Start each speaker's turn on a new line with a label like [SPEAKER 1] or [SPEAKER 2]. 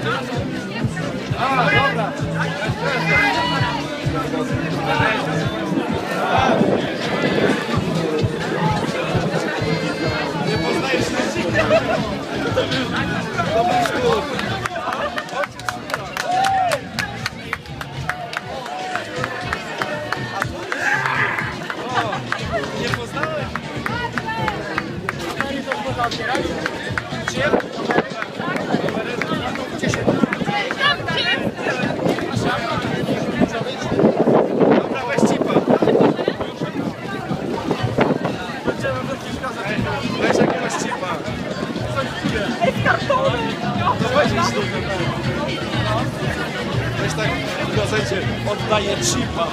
[SPEAKER 1] A, dobra. Nie poznajesz nacika. Dobry sztuk. Nie poznałeś? Nie ja? Weź jakiegoś cipa.
[SPEAKER 2] Ej, kartony!
[SPEAKER 1] No weź iść tu. Weź tak w no, gazecie, oddaję chipa.